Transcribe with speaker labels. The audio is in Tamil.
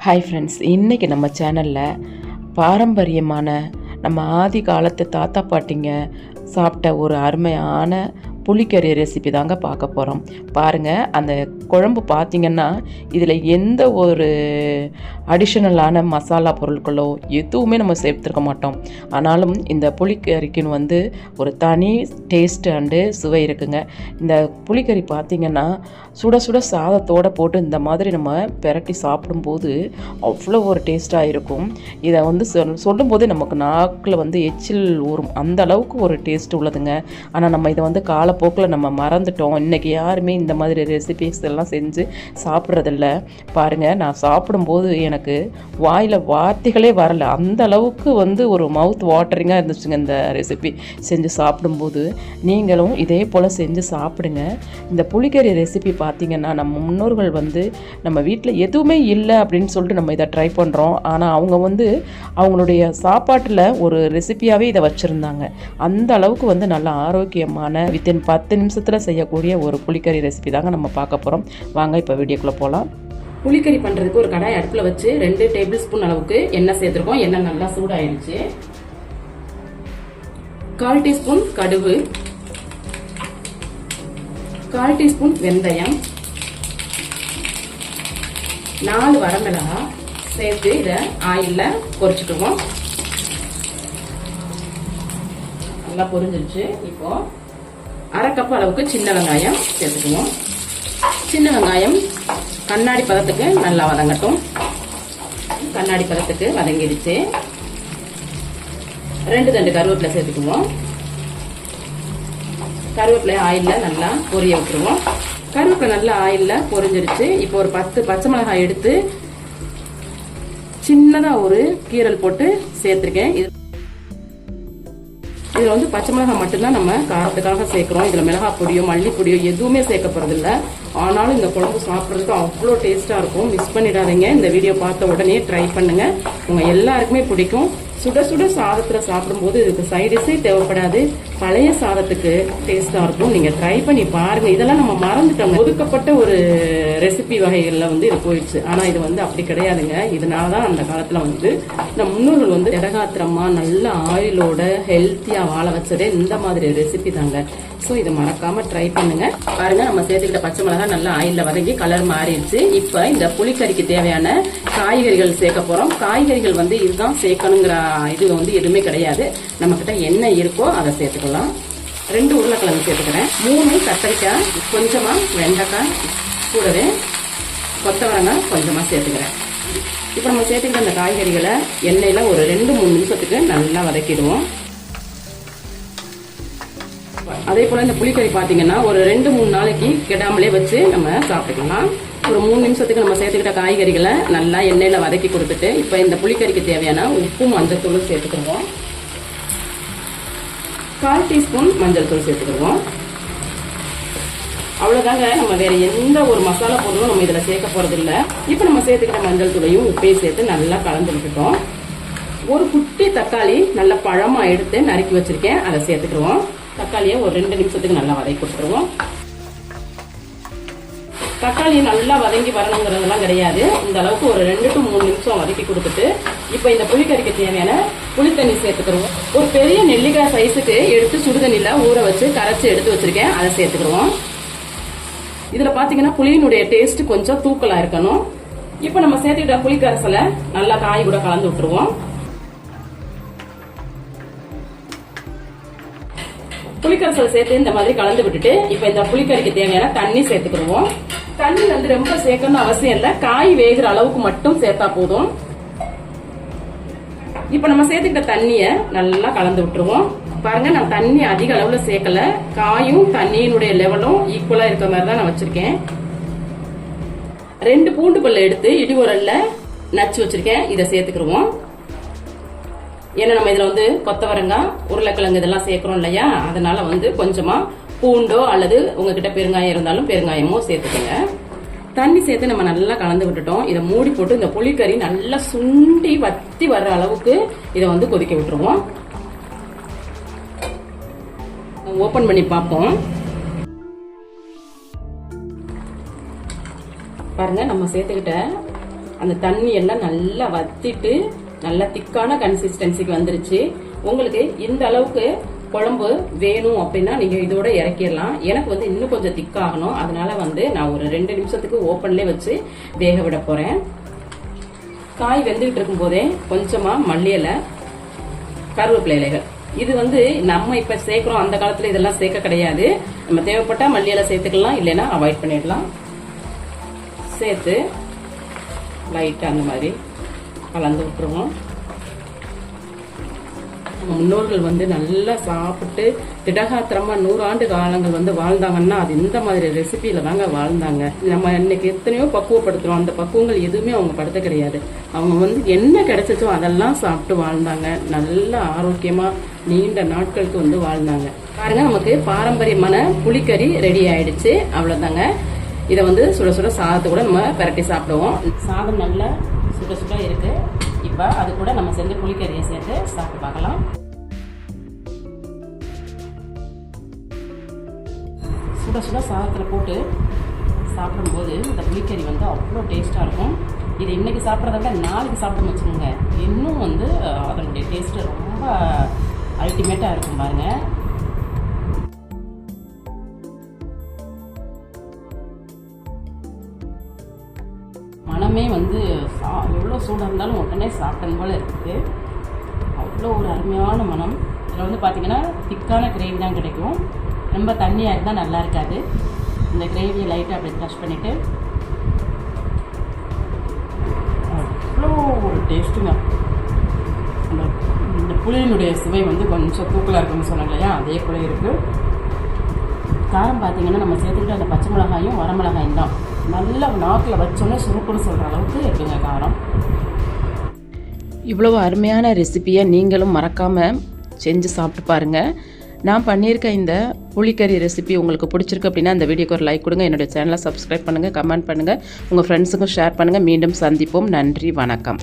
Speaker 1: ஹாய் ஃப்ரெண்ட்ஸ் இன்றைக்கி நம்ம சேனலில் பாரம்பரியமான நம்ம ஆதி காலத்து தாத்தா பாட்டிங்க சாப்பிட்ட ஒரு அருமையான புளிக்கறி ரெசிபி தாங்க பார்க்க போகிறோம் பாருங்கள் அந்த குழம்பு பார்த்திங்கன்னா இதில் எந்த ஒரு அடிஷ்னலான மசாலா பொருட்களோ எதுவுமே நம்ம சேர்த்துருக்க மாட்டோம். ஆனாலும் இந்த புளிக்கறிக்குன்னு வந்து ஒரு தனி டேஸ்ட் அண்டு சுவை இருக்குங்க. இந்த புளிக்கறி பார்த்தீங்கன்னா சுட சுட சாதத்தோடு போட்டு இந்த மாதிரி நம்ம பெரட்டி சாப்பிடும்போது அவ்வளோ ஒரு டேஸ்ட்டாக இருக்கும். இதை வந்து சொல் சொல்லும்போது நமக்கு நாக்கில் வந்து எச்சில் ஊறும். அந்த அளவுக்கு ஒரு டேஸ்ட் உள்ளதுங்க. ஆனால் நம்ம இதை வந்து காலை காலப்போக்கில் நம்ம மறந்துட்டோம். இன்றைக்கி யாருமே இந்த மாதிரி ரெசிபிஸ் எல்லாம் செஞ்சு சாப்பிட்றதில்ல. பாருங்கள் நான் சாப்பிடும்போது எனக்கு வாயில் வார்த்தைகளே வரல. அந்த அளவுக்கு வந்து ஒரு மவுத் வாட்டரிங்காக இருந்துச்சுங்க இந்த ரெசிபி செஞ்சு சாப்பிடும்போது நீங்களும் இதே போல் செஞ்சு சாப்பிடுங்க. இந்த புளிக்கறி ரெசிபி பார்த்தீங்கன்னா நம்ம முன்னோர்கள் வந்து நம்ம வீட்டில் எதுவுமே இல்லை அப்படின்னு சொல்லிட்டு நம்ம இதை ட்ரை பண்ணுறோம் ஆனால் அவங்க வந்து அவங்களுடைய சாப்பாட்டில் ஒரு ரெசிபியாகவே இதை வச்சுருந்தாங்க. அந்த அளவுக்கு வந்து நல்ல ஆரோக்கியமான வித்தின் பத்து நிமிஷத்தில் செய்யக்கூடிய ஒரு புளிக்கறி ரெசிபி தாங்க நம்ம பார்க்க போகிறோம் வாங்க இப்போ வீடியோக்குள்ளே போகலாம்
Speaker 2: புளிக்கறி பண்ணுறதுக்கு ஒரு கடாய் அடுப்பில் வச்சு ரெண்டு டேபிள் ஸ்பூன் அளவுக்கு எண்ணெய் சேர்த்துருக்கோம். எண்ணெய் நல்லா சூடாயிருச்சு. கால் டீஸ்பூன் கடுகு. கால் டீஸ்பூன் வெந்தயம். நாலு வரமிளகா. சேர்த்து இதை ஆயிலில் பொரிச்சுக்குவோம். நல்லா பொரிஞ்சிருச்சு. இப்போ அரை கப் அளவுக்கு சின்ன வெங்காயம் சேர்த்துக்குவோம். சின்ன வெங்காயம் கண்ணாடி பதத்துக்கு நல்லா வதங்கட்டும். கண்ணாடி பதத்துக்கு வதங்கிடுச்சு. ரெண்டு தண்டு கருவேப்பிலை சேர்த்துக்குவோம். கருவேப்பிலை ஆயிலில் நல்லா பொரிய விட்டுருவோம். கருவேப்பிலை நல்லா ஆயிலில் பொரிஞ்சிருச்சு இப்போ ஒரு பத்து பச்சை மிளகாய் எடுத்து சின்னதாக ஒரு கீரல் போட்டு சேர்த்துருக்கேன். இது இதில் வந்து பச்சை மிளகாய் மட்டும்தான் நம்ம காரத்துக்காக சேர்க்குறோம். இதில் மிளகாய் பொடியோ மல்லி பொடியோ எதுவுமே சேர்க்க போகிறதில்ல ஆனாலும் இந்த குழம்பு சாப்பிட்றதுக்கு அவ்வளோ டேஸ்ட்டாக இருக்கும். மிஸ் பண்ணிடாதீங்க. இந்த வீடியோ பார்த்த உடனே ட்ரை பண்ணுங்க. உங்கள் எல்லாருக்குமே பிடிக்கும். சுட சுட சாதத்தில் சாப்பிடும்போது இதுக்கு சைடிஸே தேவைப்படாது. பழைய சாதத்துக்கு டேஸ்ட்டாக இருக்கும். நீங்கள் ட்ரை பண்ணி பாருங்கள் இதெல்லாம் நம்ம மறந்துட்டோம். ஒதுக்கப்பட்ட ஒரு ரெசிபி வகைகளில் வந்து இது போயிடுச்சு. ஆனால் இது வந்து அப்படி கிடையாதுங்க. இதனால தான் அந்த காலத்தில் வந்து நம்ம முன்னோர்கள் வந்து இடகாத்திரமாக நல்ல ஆயிலோட ஹெல்த்தியாக வாழ வச்சதே இந்த மாதிரி ரெசிபி தாங்க. ஸோ இதை மறக்காமல் ட்ரை பண்ணுங்கள் பாருங்கள் நம்ம சேர்த்துக்கிட்ட பச்சை மிளகா நல்லா ஆயிலில் வதங்கி கலர் மாறிடுச்சு. இப்போ இந்த புளிக்கறிக்கு தேவையான காய்கறிகள் சேர்க்க போகிறோம் காய்கறிகள் வந்து இதுதான் சேர்க்கணுங்கிற இது வந்து எதுவுமே கிடையாது. நம்மக்கிட்ட என்ன இருக்கோ அதை சேர்த்துக்கலாம். ரெண்டு உருளைக்கிழங்கு சேர்த்துக்கிறேன். மூணு கத்தரிக்காய் கொஞ்சமாக வெண்டைக்காய் கூடவே கொத்தவரங்காய் கொஞ்சமாக சேர்த்துக்கிறேன். இப்போ நம்ம சேர்த்துக்கிட்ட அந்த காய்கறிகளை எண்ணெயில் ஒரு ரெண்டு மூணு நிமிஷத்துக்கு நல்லா வதக்கிடுவோம். அதே போல இந்த புளிக்கறி பாத்தீங்கன்னா ஒரு ரெண்டு மூணு நாளைக்கு கெடாமலே வச்சு நம்ம சாப்பிட்டுக்கலாம். ஒரு மூணு நிமிஷத்துக்கு நம்ம சேர்த்துக்கிட்ட காய்கறிகளை நல்லா எண்ணெயில வதக்கி கொடுத்துட்டு இப்போ இந்த புளிக்கறிக்கு தேவையான உப்பும் மஞ்சள் தூளும் சேர்த்துக்கிடுவோம். கால் டீஸ்பூன் மஞ்சள் தூள் சேர்த்துக்கிடுவோம். அவ்வளவுதாங்க. நம்ம வேற எந்த ஒரு மசாலா பொருளும் நம்ம இதுல சேர்க்க போறது இல்ல இப்போ நம்ம சேர்த்துக்கிட்ட மஞ்சள் தூளையும் உப்பையும் சேர்த்து நல்லா கலந்து விட்டுட்டோம். ஒரு குட்டி தக்காளி நல்ல பழமா எடுத்து நறுக்கி வச்சிருக்கேன். அதை சேர்த்துக்கிடுவோம். தக்காளியை ஒரு ரெண்டு நிமிஷத்துக்கு நல்லா வதக்கி கொடுத்துருவோம். தக்காளி நல்லா வதங்கி வரணுங்கிறதெல்லாம் கிடையாது. இந்த அளவுக்கு ஒரு ரெண்டு டு மூணு நிமிஷம் வதக்கி கொடுத்துட்டு இப்போ இந்த புளிக்கறிக்கு தேவையான புளித்தண்ணி சேர்த்துக்கிறோம் ஒரு பெரிய நெல்லிக்காய் சைஸுக்கு எடுத்து சுடுதண்ணில ஊற வச்சு கரைச்சி எடுத்து வச்சிருக்கேன். அதை சேர்த்துக்கிறோம் இதில் பார்த்தீங்கன்னா புளியினுடைய டேஸ்ட் கொஞ்சம் தூக்கலாக இருக்கணும். இப்போ நம்ம சேர்த்துக்கிட்ட புளிக்கரசலை நல்லா காய் கூட கலந்து விட்டுருவோம். புளிக்கரைசல் சேர்த்து இந்த மாதிரி கலந்து விட்டுட்டு இப்ப இந்த புளிக்கறிக்கு தேவையான தண்ணி சேர்த்துக்கிடுவோம். தண்ணி வந்து ரொம்ப சேர்க்கணும்னு அவசியம் இல்லை. காய் வேகிற அளவுக்கு மட்டும் சேர்த்தா போதும். இப்ப நம்ம சேர்த்துக்கிட்ட தண்ணிய நல்லா கலந்து விட்டுருவோம். பாருங்க நான் தண்ணி அதிக அளவுல சேர்க்கல. காயும் தண்ணியினுடைய லெவலும் ஈக்குவலா இருக்க மாதிரி தான் நான் வச்சிருக்கேன். ரெண்டு பூண்டு பல்ல எடுத்து இடி உரல்ல நச்சு வச்சிருக்கேன். இதை சேர்த்துக்கிடுவோம். ஏன்னா நம்ம இதில் வந்து கொத்தவரங்காய் உருளைக்கிழங்கு இதெல்லாம் சேர்க்குறோம் இல்லையா? அதனால வந்து கொஞ்சமாக பூண்டோ அல்லது உங்ககிட்ட பெருங்காயம் இருந்தாலும் பெருங்காயமோ சேர்த்துக்கோங்க. தண்ணி சேர்த்து நம்ம நல்லா கலந்து விட்டுட்டோம். இதை மூடி போட்டு இந்த புளிக்கறி நல்லா சுண்டி வத்தி வர்ற அளவுக்கு இதை வந்து கொதிக்க விட்டுருவோம். ஓப்பன் பண்ணி பார்ப்போம். பாருங்க நம்ம சேர்த்துக்கிட்ட அந்த தண்ணி எல்லாம் நல்லா வத்திட்டு நல்ல திக்கான கன்சிஸ்டன்சிக்கு வந்துருச்சு. உங்களுக்கு இந்த அளவுக்கு குழம்பு வேணும் அப்படின்னா நீங்க இதோட இறக்கிடலாம். எனக்கு வந்து இன்னும் கொஞ்சம் திக்காகணும். அதனால வந்து நான் ஒரு ரெண்டு நிமிஷத்துக்கு ஓப்பன்லேயே வச்சு வேக விட போறேன். காய் வெந்துகிட்டு இருக்கும் போதே கொஞ்சமா மல்லி இலை கருவேப்பிலை இலைகள். இது வந்து நம்ம இப்ப சேர்க்கிறோம். அந்த காலத்துல இதெல்லாம் சேர்க்க கிடையாது. நம்ம தேவைப்பட்டா மல்லி இலை சேர்த்துக்கலாம். இல்லைன்னா அவாய்ட் பண்ணிடலாம். சேர்த்து லைட்டா அந்த மாதிரி கலந்து விட்டுருவோம் முன்னோர்கள் வந்து நல்லா சாப்பிட்டு திடகாத்திரமாக நூறாண்டு காலங்கள் வந்து வாழ்ந்தாங்கன்னா அது இந்த மாதிரி ரெசிபியில் தாங்க வாழ்ந்தாங்க. நம்ம இன்னைக்கு எத்தனையோ பக்குவப்படுத்துகிறோம் அந்த பக்குவங்கள் எதுவுமே அவங்க படுத்த கிடையாது. அவங்க வந்து என்ன கிடைச்சதோ அதெல்லாம் சாப்பிட்டு வாழ்ந்தாங்க. நல்ல ஆரோக்கியமாக நீண்ட நாட்களுக்கு வந்து வாழ்ந்தாங்க. பாருங்க நமக்கு பாரம்பரியமான புளிக்கறி ரெடி ஆயிடுச்சு. அவ்வளோதாங்க இதை வந்து சுட சுட சாதத்தை கூட நம்ம பிரட்டி சாப்பிடுவோம். சாதம் நல்லா சுட சுட இருக்கு. இப்போ அது கூட நம்ம சேர்ந்து புளிக்கறியை சேர்த்து சாப்பிட்டு பார்க்கலாம். சுட சுட சாதத்தில் போட்டு சாப்பிடும்போது இந்த புளிக்கறி வந்து அவ்வளோ டேஸ்ட்டாக இருக்கும். இது இன்னைக்கு சாப்பிட்றத விட நாளைக்கு சாப்பிட்டு வச்சுக்கோங்க. இன்னும் வந்து அதனுடைய டேஸ்ட்டு ரொம்ப அல்டிமேட்டாக இருக்கும் பாருங்கள் சூடாக இருந்தாலும் உடனே சாப்பிட்டது போல இருக்குது. அவ்வளோ ஒரு அருமையான மனம் இதில் வந்து பார்த்திங்கன்னா திக்கான கிரேவி தான் கிடைக்கும். ரொம்ப தண்ணியாக இருந்தால் நல்லா இருக்காது. இந்த கிரேவியை லைட்டாக அப்படி டச் பண்ணிவிட்டு அவ்வளோ ஒரு டேஸ்ட்டுங்க அந்த இந்த புளியினுடைய சுவை வந்து கொஞ்சம் தூக்கலாக இருக்குன்னு சொன்னாங்க இல்லையா? அதே போல இருக்குது காரம் பார்த்திங்கன்னா நம்ம சேர்த்துக்கிட்ட அந்த பச்சை மிளகாயும் வரமிளகாயும் தான். நல்லா நாக்கில் வச்சோன்னே சுருக்குன்னு சொல்கிற அளவுக்கு இருக்குங்க காரம்.
Speaker 1: இவ்வளவு அருமையான ரெசிபியை நீங்களும் மறக்காமல் செஞ்சு சாப்பிட்டு பாருங்கள் நான் பண்ணியிருக்க இந்த புளிக்கறி ரெசிபி உங்களுக்கு பிடிச்சிருக்கு அப்படின்னா இந்த வீடியோக்கு ஒரு லைக் கொடுங்க. என்னுடைய சேனலை சப்ஸ்கிரைப் பண்ணுங்கள் கமெண்ட் பண்ணுங்கள் உங்கள் ஃப்ரெண்ட்ஸுக்கும் ஷேர் பண்ணுங்கள் மீண்டும் சந்திப்போம். நன்றி வணக்கம்.